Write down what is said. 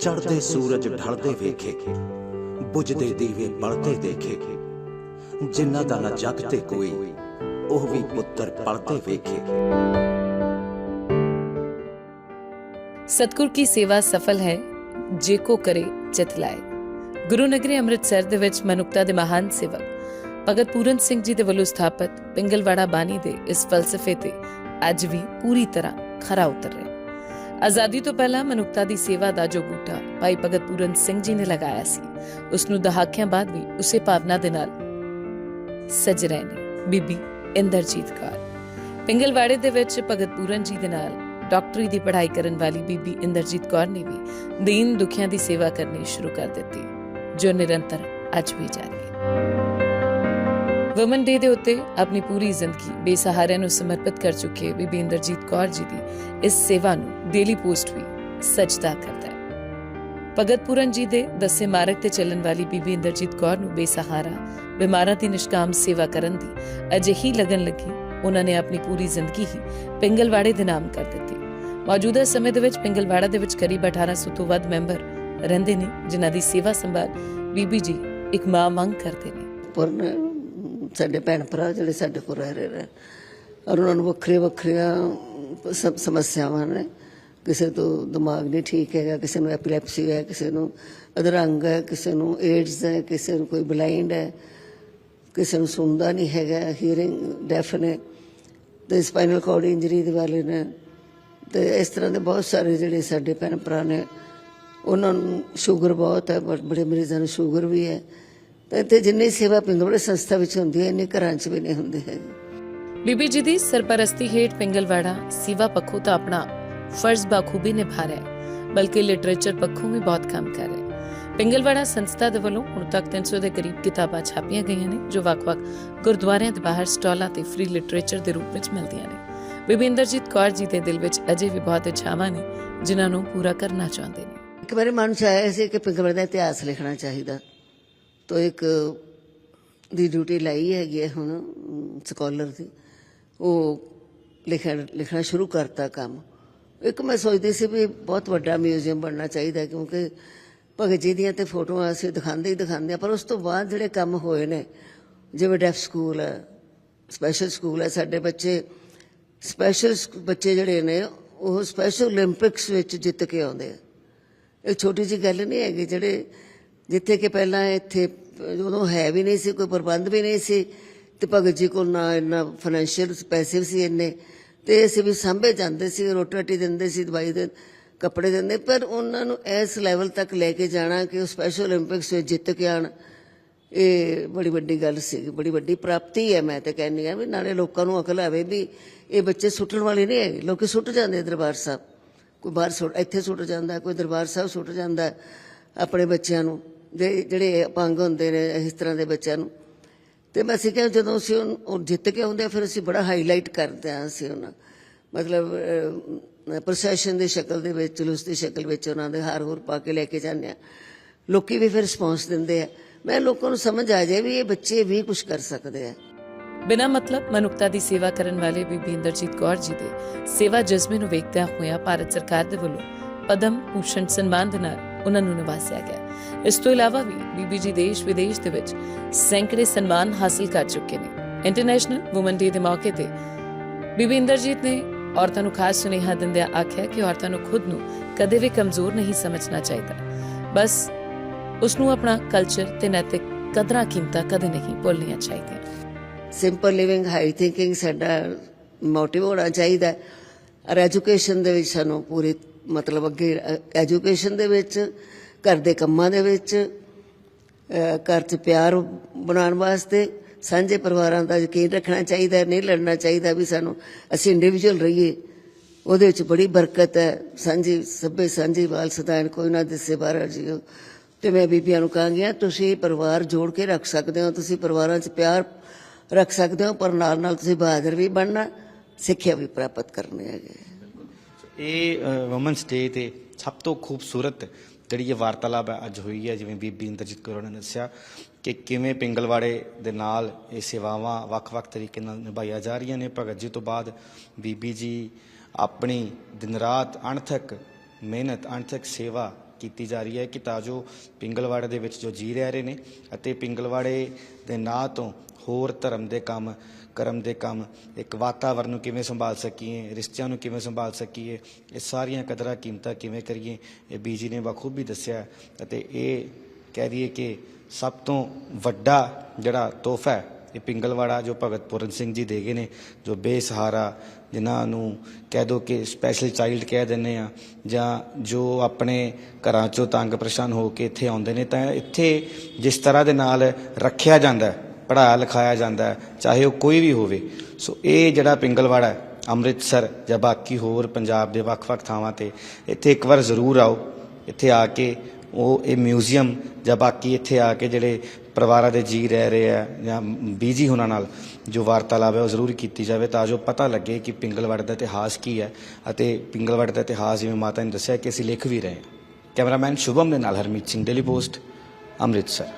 ਚੜਦੇ ਸੂਰਜ ਢਲਦੇ ਵੇਖੇ, ਬੁਝਦੇ ਦੀਵੇ ਬਲਦੇ ਦੇਖੇ। ਜਿਨ੍ਹਾਂ ਦਾ ਨਾ ਜਗ ਤੇ ਕੋਈ, ਉਹ ਵੀ ਪੁੱਤਰ ਪਲਦੇ ਵੇਖੇ। ਸਤਗੁਰ ਕੀ ਸੇਵਾ ਸਫਲ ਹੈ, ਜੇ ਕੋ ਕਰੇ ਚਿਤ ਲਾਏ। ਗੁਰੂ ਨਗਰੀ ਅੰਮ੍ਰਿਤਸਰ ਦੇ ਵਿੱਚ ਮਨੁੱਖਤਾ ਦੇ ਮਹਾਨ ਸੇਵਕ, ਭਗਤ ਪੂਰਨ ਸਿੰਘ ਜੀ ਦੇ ਵੱਲੋਂ ਸਥਾਪਿਤ ਪਿੰਗਲਵਾੜਾ ਬਾਣੀ ਦੇ ਇਸ ਫਲਸਫੇ ਤੇ ਅੱਜ ਵੀ ਪੂਰੀ ਤਰ੍ਹਾਂ ਖਰਾ ਉਤਰ ਰਿਹਾ। ਆਜ਼ਾਦੀ ਤੋਂ ਪਹਿਲਾਂ ਮਨੁੱਖਤਾ ਦੀ ਸੇਵਾ ਦਾ ਜੋ ਬੂਟਾ ਭਾਈ ਭਗਤ ਪੂਰਨ ਸਿੰਘ ਜੀ ਨੇ ਲਗਾਇਆ ਸੀ ਉਸ ਨੂੰ ਦਹਾਕਿਆਂ ਬਾਅਦ ਵੀ ਉਸੇ ਭਾਵਨਾ ਦੇ ਨਾਲ ਸਜ ਰਹੇ ਨੇ ਬੀਬੀ ਇੰਦਰਜੀਤ ਕੌਰ। ਪਿੰਗਲਵਾੜੇ ਦੇ ਵਿੱਚ ਭਗਤ ਪੂਰਨ ਜੀ ਦੇ ਨਾਲ ਡਾਕਟਰੀ ਦੀ ਪੜ੍ਹਾਈ ਕਰਨ ਵਾਲੀ ਬੀਬੀ ਇੰਦਰਜੀਤ ਕੌਰ ਨੇ ਵੀ ਦੀਨ ਦੁਖੀਆਂ ਦੀ ਸੇਵਾ ਕਰਨੀ ਸ਼ੁਰੂ ਕਰ ਦਿੱਤੀ, ਜੋ ਨਿਰੰਤਰ ਅੱਜ ਵੀ ਜਾਰੀ ਹੈ। ਵਮਨ ਡੇ ਦੇ ਉੱਤੇ ਆਪਣੀ ਪੂਰੀ ਜ਼ਿੰਦਗੀ ਬੇਸਹਾਰਿਆਂ ਨੂੰ ਸਮਰਪਿਤ ਕਰ ਚੁੱਕੇ ਬੀਬੀ ਕੌਰ ਜੀ ਦੀ ਇਸ ਸੇਵਾ ਨੂੰ ਡੇਲੀ ਪੋਸਟ ਵੀ ਸਜਦਾ ਕਰਦਾ ਹੈ। ਭਗਤ ਪੂਰਨ ਜੀ ਦੇ ਦਸੇ ਮਾਰਗ ਤੇ ਚੱਲਣ ਵਾਲੀ ਬੀਬੀ ਇੰਦਰਜੀਤ ਕੌਰ ਨੂੰ ਬੇਸਹਾਰਾ, ਬਿਮਾਰਾਂ ਦੀ ਨਿਸ਼ਕਾਮ ਸੇਵਾ ਕਰਨ ਦੀ ਅਜਿਹੀ ਲਗਨ ਲੱਗੀ, ਉਹਨਾਂ ਨੇ ਆਪਣੀ ਪੂਰੀ ਜ਼ਿੰਦਗੀ ਹੀ ਪਿੰਗਲਵਾੜੇ ਦੇ ਨਾਮ ਕਰ ਦਿੱਤੀ। ਮੌਜੂਦਾ ਸਮੇਂ ਦੇ ਵਿੱਚ ਪਿੰਗਲਵਾੜਾ ਦੇ ਵਿੱਚ ਕਰੀਬ 1800 ਤੋਂ ਵੱਧ ਮੈਂਬਰ ਰਹਿੰਦੇ ਨੇ, ਜਿਨ੍ਹਾਂ ਦੀ ਸੇਵਾ ਸੰਭਾਲ ਬੀਬੀ ਜੀ ਇੱਕ ਮਾਂ ਮੰਗ ਕਰਦੇ ਨੇ। ਪਰ ਸਾਡੇ ਭੈਣ ਭਰਾ ਜਿਹੜੇ ਸਾਡੇ ਕੋਲ ਰਹਿ ਰਹੇ ਨੇ, ਔਰ ਉਹਨਾਂ ਨੂੰ ਵੱਖਰੇ ਵੱਖਰੀਆਂ ਸਮ- ਸਮੱਸਿਆਵਾਂ ਨੇ। ਕਿਸੇ ਤੋਂ ਦਿਮਾਗ ਨਹੀਂ ਠੀਕ ਹੈਗਾ, ਕਿਸੇ ਨੂੰ ਐਪੀਲੈਪਸੀ ਹੈ, ਕਿਸੇ ਨੂੰ ਅਧਰੰਗ ਹੈ, ਕਿਸੇ ਨੂੰ ਏਡਸ ਹੈ, ਕਿਸੇ ਨੂੰ ਕੋਈ ਬਲਾਈਂਡ ਹੈ, ਕਿਸੇ ਨੂੰ ਸੁਣਦਾ ਨਹੀਂ ਹੈਗਾ ਹੀਅਰਿੰਗ ਡੈਫ ਨੇ ਤੇ ਸਪਾਈਨਲ ਕਾਰਡ ਇੰਜਰੀ ਦੇ ਵਾਲੇ ਨੇ। ਤੇ ਇਸ ਤਰ੍ਹਾਂ ਦੇ ਬਹੁਤ ਸਾਰੇ ਜਿਹੜੇ ਸਾਡੇ ਭੈਣ ਭਰਾ ਨੇ, ਉਹਨਾਂ ਨੂੰ ਸ਼ੂਗਰ ਬਹੁਤ ਹੈ, ਬੜੇ ਮਰੀਜ਼ਾਂ ਨੂੰ ਸ਼ੂਗਰ ਵੀ ਹੈ। ਤੇ ਇੱਥੇ ਜਿੰਨੀ ਸੇਵਾ ਪਿੰਗਲਵਾੜੇ ਸੰਸਥਾ ਵਿੱਚ ਹੁੰਦੀ ਹੈ ਇੰਨੀ ਘਰਾਂ 'ਚ ਵੀ ਨਹੀਂ ਹੁੰਦੀ ਹੈਗੀ। ਬੀਬੀ ਜੀ ਦੀ ਸਰਪ੍ਰਸਤੀ ਹੇਠ ਪਿੰਗਲਵਾੜਾ ਸੇਵਾ ਪੱਖੋਂ ਤਾਂ ਆਪਣਾ ਫਰਜ਼ ਬਾਖੂਬੀ ਨਿਭਾ ਰਿਹਾ ਹੈ ਬਲਕਿ ਲਿਟਰੇਚਰ ਪੱਖੋਂ ਵੀ ਬਹੁਤ ਕੰਮ ਕਰ ਰਿਹਾ ਹੈ। ਪਿੰਗਲਵਾੜਾ ਸੰਸਥਾ ਦੇ ਵੱਲੋਂ ਹੁਣ ਤੱਕ 300 ਦੇ ਕਰੀਬ ਕਿਤਾਬਾਂ ਛਾਪੀਆਂ ਗਈਆਂ ਨੇ ਜੋ ਵੱਖ-ਵੱਖ ਗੁਰਦੁਆਰਿਆਂ ਦੇ ਬਾਹਰ ਸਟਾਲਾਂ ਤੇ ਫ੍ਰੀ ਲਿਟਰੇਚਰ ਦੇ ਰੂਪ ਵਿੱਚ ਮਿਲਦੀਆਂ ਨੇ। ਬੀਬੀ ਇੰਦਰਜੀਤ ਕੌਰ ਜੀ ਦੇ ਦਿਲ ਵਿੱਚ ਅਜੇ ਵੀ ਬਹੁਤ ਇੱਛਾਵਾਂ ਨੇ ਜਿਨ੍ਹਾਂ ਨੂੰ ਪੂਰਾ ਕਰਨਾ ਚਾਹੁੰਦੇ ਨੇ। ਇੱਕ ਮੇਰੇ ਮਨ 'ਚ ਆਇਆ ਸੀ ਕਿ ਪਿੰਗਲਵਾੜੇ ਦਾ ਇਤਿਹਾਸ ਲਿਖਣਾ ਚਾਹੀਦਾ। ਤੋਂ ਇੱਕ ਦੀ ਡਿਊਟੀ ਲਈ ਹੈਗੀ ਹੈ ਹੁਣ ਸਕਾਲਰ ਦੀ। ਉਹ ਲਿਖਣ ਲਿਖਣਾ ਸ਼ੁਰੂ ਕਰਤਾ ਕੰਮ। ਇੱਕ ਮੈਂ ਸੋਚਦੀ ਸੀ ਵੀ ਬਹੁਤ ਵੱਡਾ ਮਿਊਜ਼ੀਅਮ ਬਣਨਾ ਚਾਹੀਦਾ ਕਿਉਂਕਿ ਭਗਤ ਜੀ ਦੀਆਂ ਤੇ ਫੋਟੋਆਂ ਅਸੀਂ ਦਿਖਾਉਂਦੇ ਹੀ ਦਿਖਾਉਂਦੇ ਆ ਪਰ ਉਸ ਤੋਂ ਬਾਅਦ ਜਿਹੜੇ ਕੰਮ ਹੋਏ ਨੇ, ਜਿਵੇਂ ਡੈਫ ਸਕੂਲ ਹੈ ਸਪੈਸ਼ਲ ਸਕੂਲ ਹੈ, ਸਾਡੇ ਬੱਚੇ ਸਪੈਸ਼ਲ ਬੱਚੇ ਜਿਹੜੇ ਨੇ, ਉਹ ਸਪੈਸ਼ਲ 올림픽ਸ ਵਿੱਚ ਜਿੱਤ ਕੇ ਆਉਂਦੇ ਆ। ਇਹ ਛੋਟੀ ਜੀ ਗੱਲ ਨਹੀਂ ਹੈਗੀ, ਜਿਹੜੇ ਜਿੱਥੇ ਕਿ ਪਹਿਲਾਂ ਇੱਥੇ ਉਦੋਂ ਹੈ ਵੀ ਨਹੀਂ ਸੀ, ਕੋਈ ਪ੍ਰਬੰਧ ਵੀ ਨਹੀਂ ਸੀ, ਤੇ ਭਗਤ ਜੀ ਕੋਲ ਨਾ ਇੰਨਾ ਫਾਈਨੈਂਸ਼ੀਅਲ ਪੈਸੇ ਸੀ ਇੰਨੇ, ਤੇ ਅਸੀਂ ਵੀ ਸੰਭੇ ਜਾਂਦੇ ਸੀ, ਰੋਟੀ ਰੋਟੀ ਦਿੰਦੇ ਸੀ, ਦਵਾਈ ਦੇ ਕੱਪੜੇ ਦਿੰਦੇ, ਪਰ ਉਹਨਾਂ ਨੂੰ ਇਸ ਲੈਵਲ ਤੱਕ ਲੈ ਕੇ ਜਾਣਾ ਕਿ ਉਹ ਸਪੈਸ਼ਲ 올림픽ਸ ਵਿੱਚ ਜਿੱਤ ਕੇ ਆਣ ਇਹ ਬੜੀ ਵੱਡੀ ਗੱਲ ਸੀ, ਬੜੀ ਵੱਡੀ ਪ੍ਰਾਪਤੀ ਹੈ, ਮੈਂ ਤਾਂ ਕਹਿੰਨੀ ਆ ਵੀ ਨਾਲੇ ਲੋਕਾਂ ਨੂੰ ਅਕਲ ਆਵੇ ਵੀ ਇਹ ਬੱਚੇ ਸੁੱਟਣ ਵਾਲੇ ਨਹੀਂ ਹੈਗੇ, ਲੋਕੀ ਸੁੱਟ ਜਾਂਦੇ ਦਰਬਾਰ ਸਾਹਿਬ, ਕੋਈ ਬਾਹਰ ਸੁੱਟ, ਇੱਥੇ ਸੁੱਟ ਜਾਂਦਾ, ਕੋਈ ਦਰਬਾਰ ਸਾਹਿਬ ਸੁੱਟ ਜਾਂਦਾ ਆਪਣੇ ਬੱਚਿਆਂ ਨੂੰ। ਦੇ ਜਿਹੜੇ ਅਪੰਗ ਹੁੰਦੇ ਨੇ ਇਸ ਤਰ੍ਹਾਂ ਦੇ ਬੱਚਿਆਂ ਨੂੰ। ਤੇ ਮੈਂ ਅਸੀਂ ਕਿਹਾ ਜਦੋਂ ਅਸੀਂ ਉਹ ਜਿੱਤ ਕੇ ਆਉਂਦੇ ਫਿਰ ਅਸੀਂ ਬੜਾ ਹਾਈਲਾਈਟ ਕਰਦੇ ਆ ਅਸੀਂ ਉਹਨਾਂ। ਮਤਲਬ ਪ੍ਰੋਸੈਸ਼ਨ ਦੀ ਸ਼ਕਲ ਦੇ ਵਿੱਚ, ਜਲੂਸ ਦੀ ਸ਼ਕਲ ਵਿੱਚ ਉਹਨਾਂ ਦੇ ਹਾਰ ਹੋਰ ਪਾ ਕੇ ਲੈ ਕੇ ਜਾਂਦੇ ਆ ਲੋਕੀ ਵੀ ਫਿਰ ਰਿਸਪੌਂਸ ਦਿੰਦੇ ਆ। ਮੈਂ ਲੋਕਾਂ ਨੂੰ ਸਮਝ ਆ ਜਾਏ ਵੀ ਇਹ ਬੱਚੇ ਵੀ ਕੁਝ ਕਰ ਸਕਦੇ ਆ। ਬਿਨਾ ਮਤਲਬ ਮਨੁੱਖਤਾ ਦੀ ਸੇਵਾ ਕਰਨ ਵਾਲੇ ਬੀਬੀ ਇੰਦਰਜੀਤ ਕੌਰ ਜੀ ਦੇ ਸੇਵਾ ਜਜ਼ਬੇ ਨੂੰ ਵੇਖਦਿਆਂ ਹੋਇਆ ਭਾਰਤ ਸਰਕਾਰ ਦੇ ਵੱਲੋਂ ਪਦਮ ਭੂਸ਼ਣ ਸਨਮਾਨ ਦੇ ਨਾਲ ਉਹਨਾਂ ਨੂੰ ਨਿਵਾਸਿਆ ਗਿਆ। ਇਸ ਤੋਂ ਇਲਾਵਾ ਵੀ ਬੀਬੀ ਜੀ ਦੇਸ਼ ਵਿਦੇਸ਼ ਦੇ ਵਿੱਚ ਸੈਂਕੜੇ ਸਨਮਾਨ ਹਾਸਲ ਕਰ ਚੁੱਕੇ ਨੇ। ਇੰਟਰਨੈਸ਼ਨਲ ਔਮਨ ਡੇ ਦੇ ਮੌਕੇ ਤੇ ਬੀਬੀ ਇੰਦਰਜੀਤ ਨੇ ਔਰਤਾਂ ਨੂੰ ਖਾਸ ਸੁਨੇਹਾ ਦਿੰਦਿਆਂ ਆਖਿਆ ਕਿ ਔਰਤਾਂ ਨੂੰ ਖੁਦ ਨੂੰ ਕਦੇ ਵੀ ਕਮਜ਼ੋਰ ਨਹੀਂ ਸਮਝਣਾ ਚਾਹੀਦਾ। ਬਸ ਉਸ ਨੂੰ ਆਪਣਾ ਕਲਚਰ ਤੇ ਨੈਤਿਕ ਕਦਰਾਂ ਕੀਮਤਾਂ ਕਦੇ ਨਹੀਂ ਭੁੱਲਣੀਆਂ ਚਾਹੀਦੀਆਂ। ਸਿੰਪਲ ਲਿਵਿੰਗ ਹਾਈ ਥਿੰਕਿੰਗ ਸਾਡਾ ਮੋਟਿਵ ਹੋਣਾ ਚਾਹੀਦਾ। ਔਰ ਐਜੂਕੇਸ਼ਨ ਦੇ ਵਿੱਚ ਸਾਨੂੰ ਪੂਰੀ ਮਤਲਬ ਅੱਗੇ ਐਜੂਕੇਸ਼ਨ ਦੇ ਵਿੱਚ, ਘਰ ਦੇ ਕੰਮਾਂ ਦੇ ਵਿੱਚ ਘਰ 'ਚ ਪਿਆਰ ਬਣਾਉਣ ਵਾਸਤੇ ਸਾਂਝੇ ਪਰਿਵਾਰਾਂ ਦਾ ਯਕੀਨ ਰੱਖਣਾ ਚਾਹੀਦਾ, ਨਹੀਂ ਲੜਨਾ ਚਾਹੀਦਾ ਵੀ ਸਾਨੂੰ, ਅਸੀਂ ਇੰਡੀਵਿਜੂਅਲ ਰਹੀਏ। ਉਹਦੇ ਵਿੱਚ ਬੜੀ ਬਰਕਤ ਹੈ, ਸਾਂਝੀ, ਸਭੇ ਸਾਂਝੀ ਵਾਲ ਸਦਾਇਨ ਕੋਈ ਨਾ ਦਿਸੇ ਬਾਹਰ ਜੀਓ ਤੇ ਮੈਂ ਬੀਬੀਆਂ ਨੂੰ ਕਹਾਂਗੀ ਤੁਸੀਂ ਪਰਿਵਾਰ ਜੋੜ ਕੇ ਰੱਖ ਸਕਦੇ ਹੋ, ਤੁਸੀਂ ਪਰਿਵਾਰਾਂ 'ਚ ਪਿਆਰ ਰੱਖ ਸਕਦੇ ਹੋ, ਪਰ ਨਾਲ ਨਾਲ ਤੁਸੀਂ ਬਹਾਦਰ ਵੀ ਬਣਨਾ, ਸਿੱਖਿਆ ਵੀ ਪ੍ਰਾਪਤ ਕਰਨੀ ਹੈਗੀ ਇਹ ਔਮਨਸ ਡੇ ਤੇ ਸਭ ਤੋਂ ਖੂਬਸੂਰਤ ਜਿਹੜੀ ਇਹ ਵਾਰਤਾਲਾਪ ਹੈ ਅੱਜ ਹੋਈ ਹੈ, ਜਿਵੇਂ ਬੀਬੀ ਇੰਦਰਜੀਤ ਕੌਰ ਨੇ ਦੱਸਿਆ ਕਿ ਕਿਵੇਂ ਪਿੰਗਲਵਾੜੇ ਦੇ ਨਾਲ ਇਹ ਸੇਵਾਵਾਂ ਵੱਖ-ਵੱਖ ਤਰੀਕੇ ਨਾਲ ਨਿਭਾਈਆਂ ਜਾ ਰਹੀਆਂ ਨੇ। ਭਗਤ ਜੀ ਤੋਂ ਬਾਅਦ ਬੀਬੀ ਜੀ ਆਪਣੀ ਦਿਨ ਰਾਤ ਅਣਥਕ ਮਿਹਨਤ, ਅਣਥਕ ਸੇਵਾ ਕੀਤੀ ਜਾ ਰਹੀ ਹੈ ਕਿ ਤਾਂ ਜੋ ਪਿੰਗਲਵਾੜੇ ਦੇ ਵਿੱਚ ਜੋ ਜੀ ਰਹਿ ਰਹੇ ਨੇ ਅਤੇ ਪਿੰਗਲਵਾੜੇ ਦੇ ਨਾਂ ਤੋਂ ਹੋਰ ਧਰਮ ਦੇ ਕੰਮ, ਕਰਮ ਦੇ ਕੰਮ, ਇੱਕ ਵਾਤਾਵਰਨ ਨੂੰ ਕਿਵੇਂ ਸੰਭਾਲ ਸਕੀਏ, ਰਿਸ਼ਤਿਆਂ ਨੂੰ ਕਿਵੇਂ ਸੰਭਾਲ ਸਕੀਏ, ਇਹ ਸਾਰੀਆਂ ਕਦਰਾਂ ਕੀਮਤਾਂ ਕਿਵੇਂ ਕਰੀਏ, ਇਹ ਬੀਜੀ ਨੇ ਬਖੂਬੀ ਦੱਸਿਆ ਅਤੇ ਇਹ ਕਹਿ ਦਈਏ ਕਿ ਸਭ ਤੋਂ ਵੱਡਾ ਜਿਹੜਾ ਤੋਹਫਾ ਹੈ ਇਹ ਪਿੰਗਲਵਾੜਾ ਜੋ ਭਗਤ ਪੂਰਨ ਸਿੰਘ ਜੀ ਦੇ ਗਏ ਨੇ, ਜੋ ਬੇਸਹਾਰਾ, ਜਿਨ੍ਹਾਂ ਨੂੰ ਕਹਿ ਦੋ ਕਿ ਸਪੈਸ਼ਲ ਚਾਈਲਡ ਕਹਿ ਦਿੰਦੇ ਆ, ਜਾਂ ਜੋ ਆਪਣੇ ਘਰਾਂ ਚੋਂ ਤੰਗ ਪਰੇਸ਼ਾਨ ਹੋ ਕੇ ਇੱਥੇ ਆਉਂਦੇ ਨੇ, ਤਾਂ ਇੱਥੇ ਜਿਸ ਤਰ੍ਹਾਂ ਦੇ ਨਾਲ ਰੱਖਿਆ ਜਾਂਦਾ ਹੈ, ਪੜ੍ਹਾਇਆ ਲਿਖਾਇਆ ਜਾਂਦਾ ਚਾਹੇ ਉਹ ਕੋਈ ਵੀ ਹੋਵੇ, ਸੋ ਇਹ ਜਿਹੜਾ ਪਿੰਗਲਵਾੜਾ ਹੈ, ਅੰਮ੍ਰਿਤਸਰ ਜਾਂ ਬਾਕੀ ਹੋਰ ਪੰਜਾਬ ਦੇ ਵੱਖ-ਵੱਖ ਥਾਵਾਂ ਤੇ, ਇੱਥੇ ਇੱਕ ਵਾਰ ਜ਼ਰੂਰ ਆਓ, ਇੱਥੇ ਆ ਕੇ ਉਹ ਇਹ ਮਿਊਜ਼ੀਅਮ ਜਾਂ ਬਾਕੀ ਇੱਥੇ ਆ ਕੇ ਜਿਹੜੇ ਪਰਿਵਾਰਾਂ ਦੇ ਜੀ ਰਹਿ ਰਹੇ ਆ ਜਾਂ ਬੀਜੀ ਉਹਨਾਂ ਨਾਲ ਜੋ ਵਾਰਤਾਲਾਪ ਹੈ ਉਹ ਜ਼ਰੂਰ ਕੀਤੀ ਜਾਵੇ ਤਾਂ ਜੋ ਪਤਾ ਲੱਗੇ ਕਿ ਪਿੰਗਲਵਾੜੇ ਦਾ ਇਤਿਹਾਸ ਕੀ ਹੈ ਅਤੇ ਪਿੰਗਲਵਾੜੇ ਦਾ ਇਤਿਹਾਸ ਜਿਵੇਂ ਮਾਤਾ ਨੇ ਦੱਸਿਆ ਕਿ ਅਸੀਂ ਲਿਖ ਵੀ ਰਹੇ ਹਾਂ। ਕੈਮਰਾਮੈਨ ਸ਼ੁਭਮ ਦੇ ਨਾਲ ਹਰਮੀਤ ਸਿੰਘ, ਡੇਲੀ ਪੋਸਟ, ਅੰਮ੍ਰਿਤਸਰ।